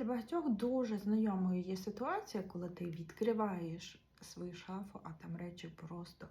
Для багатьох дуже знайомою є ситуація, коли ти відкриваєш свою шафу, а там речі просто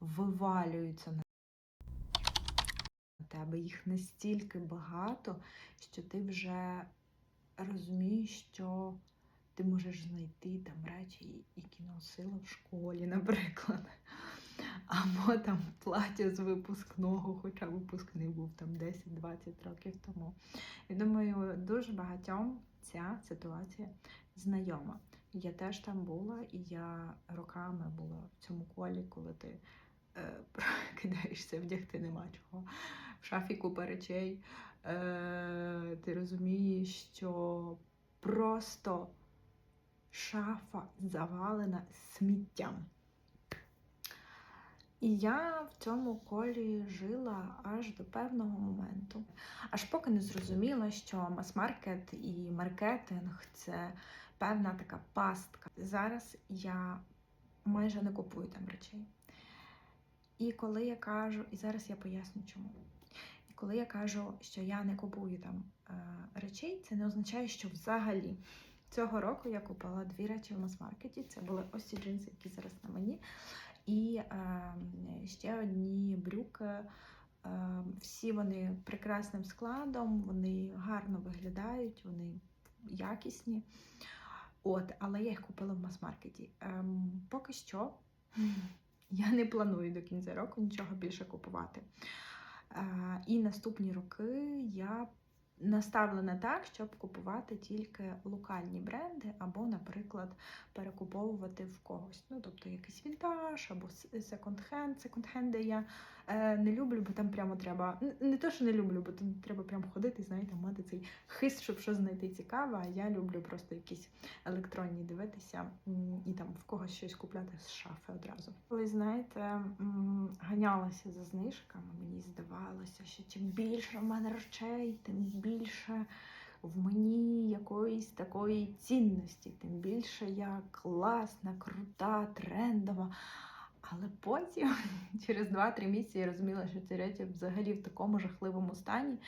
вивалюються на тебе. Їх настільки багато, що ти вже розумієш, що ти можеш знайти там речі, які носила в школі, наприклад. Або там плаття з випускного, хоча випускний був там 10-20 років тому. І думаю, дуже багатьом ця ситуація знайома. Я теж там була, і я роками була в цьому колі, коли ти е, кидаєшся, вдягти нема чого. В шафі купа речей. Е, ти розумієш, що просто шафа завалена сміттям. І я в цьому колі жила аж до певного моменту. Аж поки не зрозуміла, що мас-маркет і маркетинг це певна така пастка. Зараз я майже не купую там речей. І коли я кажу, і зараз я поясню чому. І коли я кажу, що я не купую там е, речей, це не означає, що взагалі цього року я купила дві речі в мас-маркеті. Це були ось ці джинси, які зараз на мені. І ще одні брюки. Всі вони прекрасним складом, вони гарно виглядають, вони якісні. От, але я їх купила в мас-маркеті. Ем, поки що я не планую до кінця року нічого більше купувати. Е, і наступні роки я наставлена так, щоб купувати тільки локальні бренди, або, наприклад, перекуповувати в когось. Ну, тобто якийсь вінтаж або секонд-хенд. Секонд-хенди я не люблю, бо там прямо треба. Не то, що не люблю, бо там треба прямо ходити, знаєте, мати цей хист, щоб щось знайти цікаве. А я люблю просто якісь електронні дивитися і там в когось щось купляти з шафи одразу. Коли знаєте, ганялася за знижками, мені здавалося, що чим більше в мене речей, тим більше в мені якоїсь такої цінності, тим більше я класна, крута, трендова. Але потім, через 2-3 місяці, я розуміла, що ці речі взагалі в такому жахливому стані,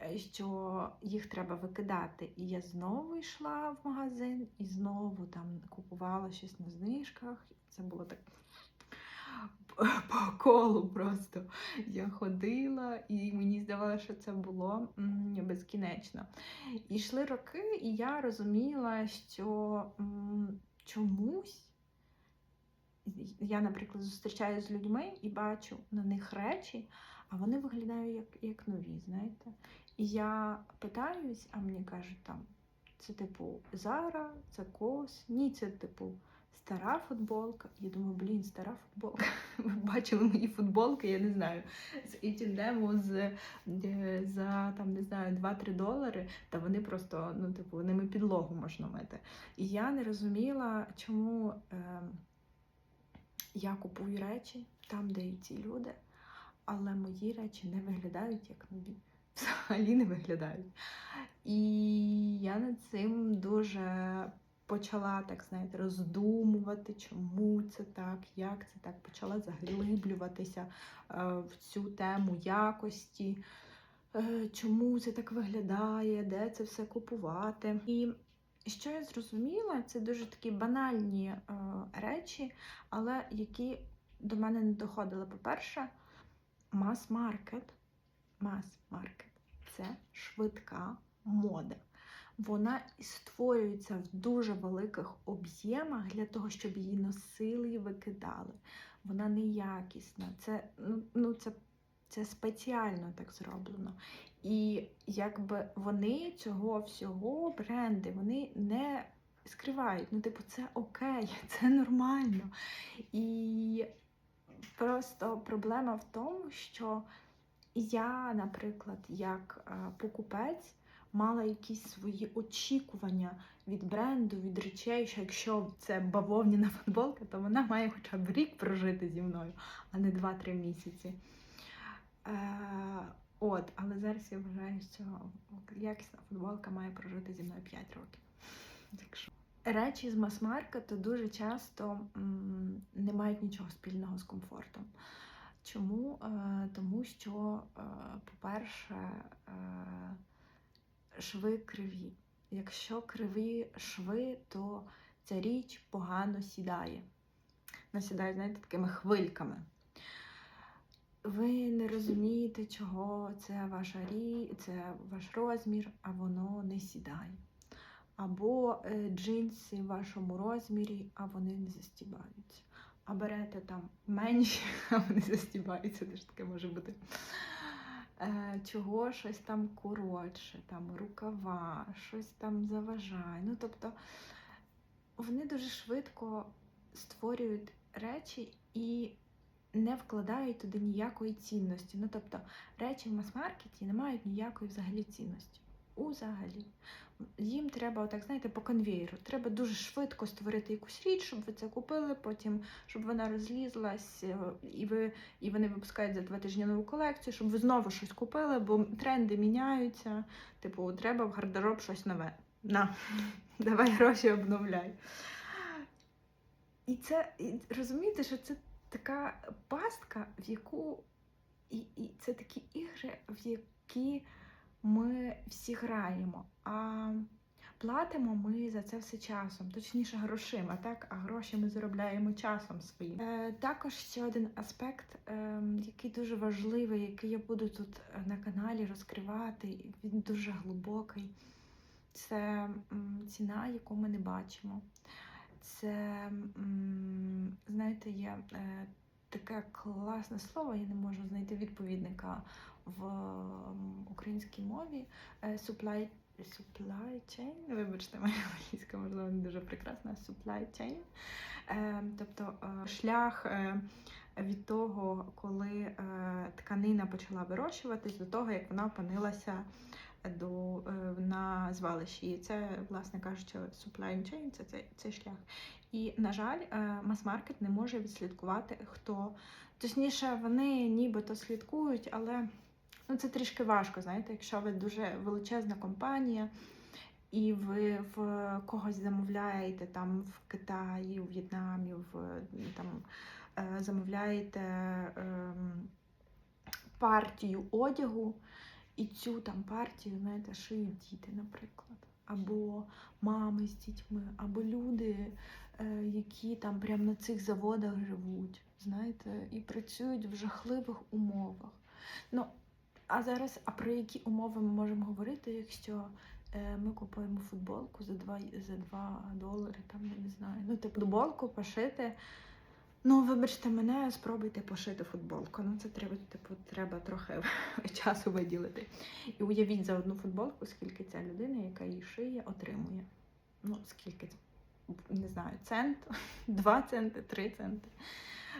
е, що їх треба викидати. І я знову йшла в магазин і знову там купувала щось на знижках. Це було так по- колу просто. Я ходила, і мені здавалося, що це було безкінечно. І йшли роки, і я розуміла, що чомусь я, наприклад, зустрічаюся з людьми і бачу на них речі, а вони виглядають як, як нові, знаєте. І я питаюсь, а мені кажуть, там, це типу Зара, це Кос, ні, це типу стара футболка. Я думаю, блін, стара футболка. Ви бачили мої футболки, я не знаю, з H&M з, е, за там, не знаю, 2-3 долари, та вони просто, ну, типу, ними підлогу можна мити. І я не розуміла, чому. Е, я купую речі там, де і ці люди, але мої речі не виглядають як нові. Взагалі не виглядають. І я над цим дуже почала, так знаєте, роздумувати, чому це так, як це так, почала заглиблюватися е, в цю тему якості, е, чому це так виглядає, де це все купувати. І що я зрозуміла, це дуже такі банальні е, речі, але які до мене не доходили. По-перше, мас-маркет. Мас-маркет це швидка мода. Вона створюється в дуже великих об'ємах для того, щоб її носили і викидали. Вона неякісна. Це, ну, ну, це, це спеціально так зроблено. І якби вони цього всього бренди вони не скривають. Ну, типу, це окей, це нормально. І просто проблема в тому, що я, наприклад, як е, покупець, мала якісь свої очікування від бренду, від речей, що якщо це бавовняна футболка, то вона має хоча б рік прожити зі мною, а не 2-3 місяці. Е, От, але зараз я вважаю, що якісна футболка має прожити зі мною 5 років. Так. Речі з мас-маркету дуже часто м, не мають нічого спільного з комфортом. Чому? Е, тому що, е, по-перше, е, шви криві. якщо криві шви, то ця річ погано сідає. Насідає, знаєте, такими хвильками. Ви не розумієте, чого це ваша рі... це ваш розмір, а воно не сідає. Або е, джинси в вашому розмірі, а вони не застібаються. А берете там менші, а вони застібаються, теж таке може бути. Е, чого щось там коротше, там рукава, щось там заважає. Ну, тобто вони дуже швидко створюють речі і не вкладають туди ніякої цінності. Ну, тобто, речі в мас-маркеті не мають ніякої взагалі цінності. Узагалі. Їм треба, отак, знаєте, по конвейеру. Треба дуже швидко створити якусь річ, щоб ви це купили, потім, щоб вона розлізлась, е, і ви і вони випускають за два тижні нову колекцію, щоб ви знову щось купили, бо тренди міняються. Типу, треба в гардероб щось нове. На, давай гроші обновляй. І це і розумієте, що це така пастка, в яку і, і це такі ігри, в які ми всі граємо. А платимо ми за це все часом, точніше грошима, так? А гроші ми заробляємо часом своїм. Е, також ще один аспект, е, який дуже важливий, який я буду тут е, на каналі розкривати, він дуже глибокий. Це ціна, яку ми не бачимо. Це, знаєте, є е, таке класне слово, я не можу знайти відповідника в українській мові. Е, Supply, supply chain, вибачте, моя англійська, можливо, не дуже прекрасна. Supply chain. Е, Тобто шлях від того, коли тканина почала вирощуватись, до того, як вона опинилася до, е, на звалищі. І це, власне кажучи, supply chain, це цей, цей шлях. І, на жаль, е, мас-маркет не може відслідкувати, хто. Точніше, вони нібито слідкують, але ну, це трішки важко, знаєте, якщо ви дуже величезна компанія. І ви в когось замовляєте там в Китаї, у В'єтнамі, в там е, замовляєте ем, партію одягу, і цю там партію, знаєте, шиють діти, наприклад, або мами з дітьми, або люди, е, які там прямо на цих заводах живуть, знаєте, і працюють в жахливих умовах. Ну, а зараз, а про які умови ми можемо говорити, якщо е, ми купуємо футболку за 2, за 2 долари, там, я не знаю. Ну, типу, футболку пошити. Ну, вибачте мене, спробуйте пошити футболку. Ну, це треба, типу, треба трохи часу виділити. І уявіть за одну футболку, скільки ця людина, яка її шиє, отримує. Ну, скільки це? Не знаю, цент, 2 центи, 3 центи.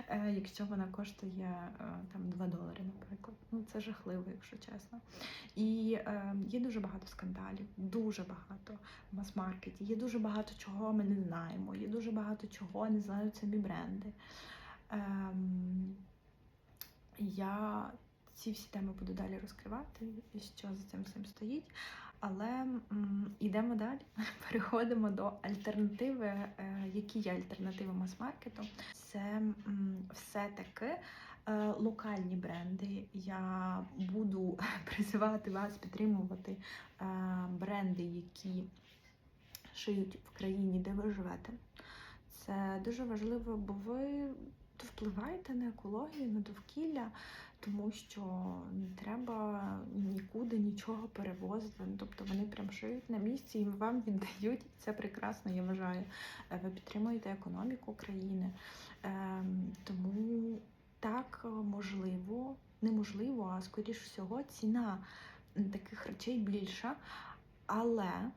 Е, якщо вона коштує е, там 2 долари, наприклад. Ну, це жахливо, якщо чесно. І е, є дуже багато скандалів, дуже багато в мас-маркеті. Є дуже багато чого ми не знаємо, є дуже багато чого не знають самі бренди. Ем, я ці всі теми буду далі розкривати, що за цим всім стоїть. Але йдемо далі. Переходимо до альтернативи. Е, які є альтернативи мас-маркету? Це все-таки е, локальні бренди. Я буду призивати вас підтримувати е, бренди, які шиють в країні, де ви живете. Це дуже важливо, бо ви впливаєте на екологію, на довкілля, тому що не треба нікуди нічого перевозити. Ну, Тобто вони прям шиють на місці і вам віддають. Це прекрасно, я вважаю. Е, Ви підтримуєте економіку країни. Ем, Тому так можливо, неможливо, а скоріш всього, ціна таких речей більша. Але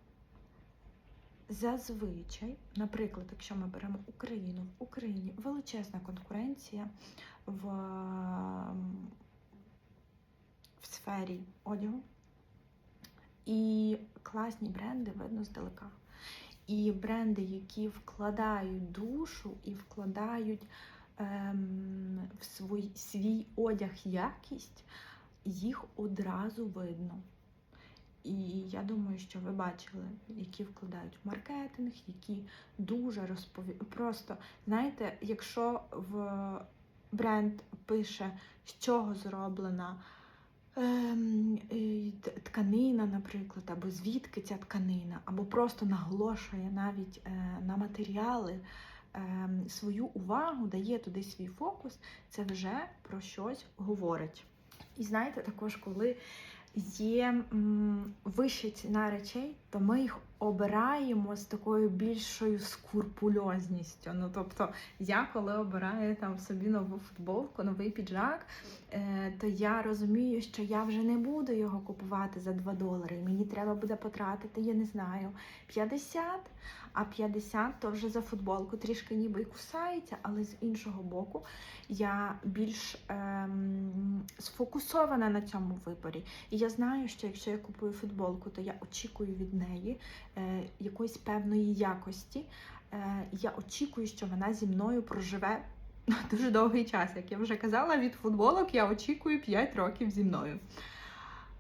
зазвичай, наприклад, якщо ми беремо Україну, в Україні величезна конкуренція в, в сфері одягу. І класні бренди видно здалека. І бренди, які вкладають душу і вкладають ем, в свій, свій одяг якість, їх одразу видно. І я думаю, що ви бачили, які вкладають в маркетинг, які дуже розпові... Просто знаєте, якщо в бренд пише, з чого зроблена ем, тканина, наприклад, або звідки ця тканина, або просто наголошує навіть е, на матеріали ем, свою увагу, дає туди свій фокус, це вже про щось говорить. І знаєте, також, коли є вища ціна речей, то ми їх обираємо з такою більшою скурпульозністю. Ну, тобто, я коли обираю там собі нову футболку, новий піджак, е, то я розумію, що я вже не буду його купувати за 2 долари. Мені треба буде потратити, я не знаю, 50, а 50 то вже за футболку трішки ніби і кусається, але з іншого боку, я більш ем, сфокусована на цьому виборі. І я знаю, що якщо я купую футболку, то я очікую від неї якоїсь певної якості. Е, я очікую, що вона зі мною проживе дуже довгий час. Як я вже казала, від футболок я очікую 5 років зі мною.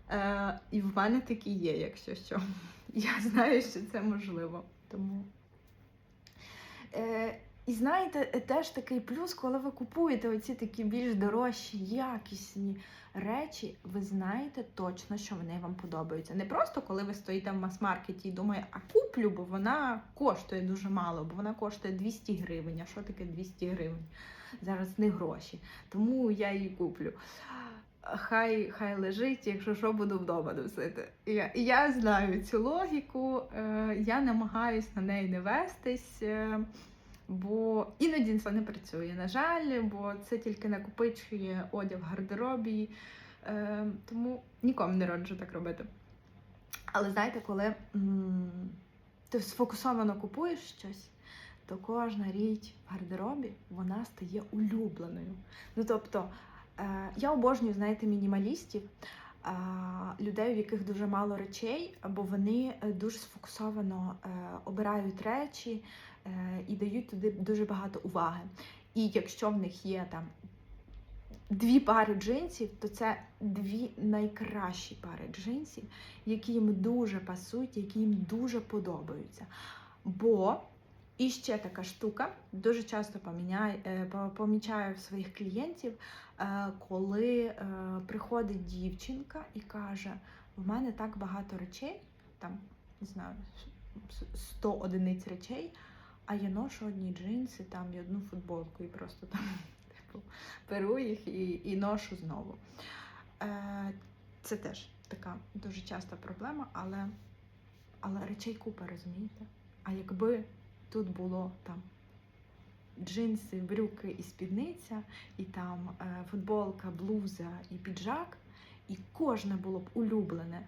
Е, і в мене такі є, якщо що. Я знаю, що це можливо. Тому. Е, і знаєте, е, теж такий плюс, коли ви купуєте оці такі більш дорожчі, якісні речі, ви знаєте точно, що вони вам подобаються. Не просто коли ви стоїте в мас-маркеті і думаєте, а куплю, бо вона коштує дуже мало, бо вона коштує 200 гривень. А що таке 200 гривень? Зараз не гроші. Тому я її куплю. Хай хай лежить, якщо що буду вдома носити. Я, я знаю цю логіку, е, я намагаюсь на неї не вестись. Е, Бо іноді це не працює, на жаль, бо це тільки накопичує одяг в гардеробі. Е, тому нікому не раджу так робити. Але знаєте, коли м, ти сфокусовано купуєш щось, то кожна річ в гардеробі вона стає улюбленою. Ну тобто, е, я обожнюю, знаєте, мінімалістів. Людей, в яких дуже мало речей, або вони е, дуже сфокусовано е, обирають речі, е, і дають туди дуже багато уваги. І якщо в них є там дві пари джинсів, то це дві найкращі пари джинсів, які їм дуже пасують, які їм дуже подобаються. Бо і ще така штука, дуже часто помічаю в своїх клієнтів, е, коли е, приходить дівчинка і каже: в мене так багато речей, там не знаю, 100 одиниць речей, а я ношу одні джинси там і одну футболку, і просто там типу, беру їх і, і ношу знову. Це теж така дуже часта проблема, але, але речей купа, розумієте? А якби тут було там джинси, брюки і спідниця, і там е, футболка, блуза і піджак, і кожне було б улюблене,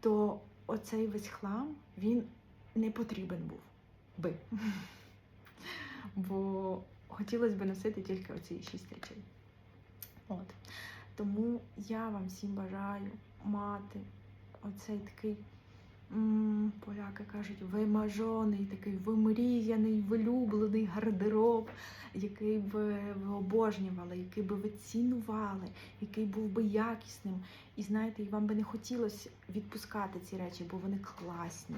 то оцей весь хлам він не потрібен був би. Бо хотілося б носити тільки оці шість речей. От. Тому я вам всім бажаю мати оцей такий, поляки кажуть, вимажений, такий вимріяний, вилюблений гардероб, який би ви обожнювали, який би ви цінували, який був би якісним. І знаєте, і вам би не хотілося відпускати ці речі, бо вони класні.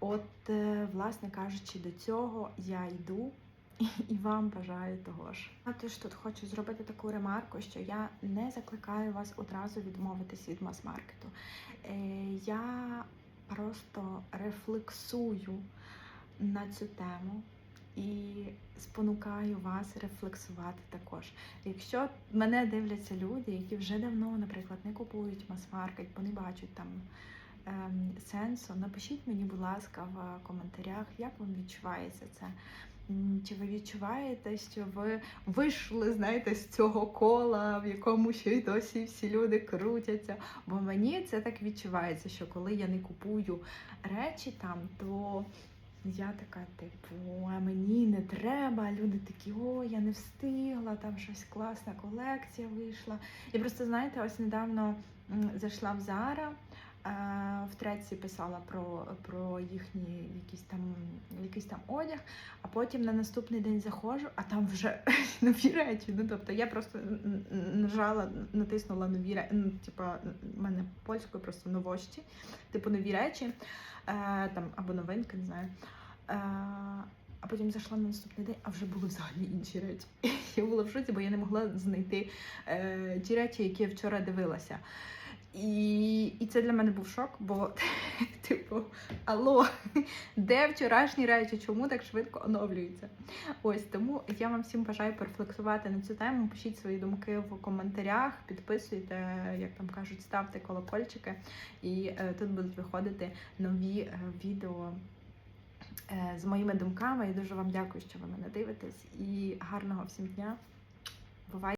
От, е, власне кажучи, до цього я йду і вам бажаю того ж. А тож тут хочу зробити таку ремарку, що я не закликаю вас одразу відмовитись від мас-маркету. Е, Я просто рефлексую на цю тему. І спонукаю вас рефлексувати також. Якщо мене дивляться люди, які вже давно, наприклад, не купують мас-маркет, бо не бачать там ем, сенсу, напишіть мені, будь ласка, в коментарях, як вам відчувається це. Чи ви відчуваєте, що ви вийшли, знаєте, з цього кола, в якому ще й досі всі люди крутяться? Бо мені це так відчувається, що коли я не купую речі там, то я така, типу, а мені не треба. Люди такі, о, я не встигла, там щось класна колекція вийшла. І просто, знаєте, ось недавно зайшла в е, в треці писала про, про їхній якийсь там, якийсь там одяг, а потім на наступний день заходжу, а там вже нові речі. Ну, тобто я просто нажала, натиснула нові речі, ну, типа, в мене польською просто новощі, типу нові речі, е, там, або новинки, не знаю. Е, А потім зайшла на наступний день, а вже були взагалі інші речі. Я була в шоці, бо я не могла знайти е, ті речі, які я вчора дивилася. І, і це для мене був шок, бо, типу, алло, де вчорашні речі, чому так швидко оновлюються? Ось тому я вам всім бажаю порефлексувати на цю тему. Пишіть свої думки в коментарях, підписуйте, як там кажуть, ставте колокольчики, і е, тут будуть виходити нові е, відео е, з моїми думками. І дуже вам дякую, що ви мене дивитесь. І гарного всім дня!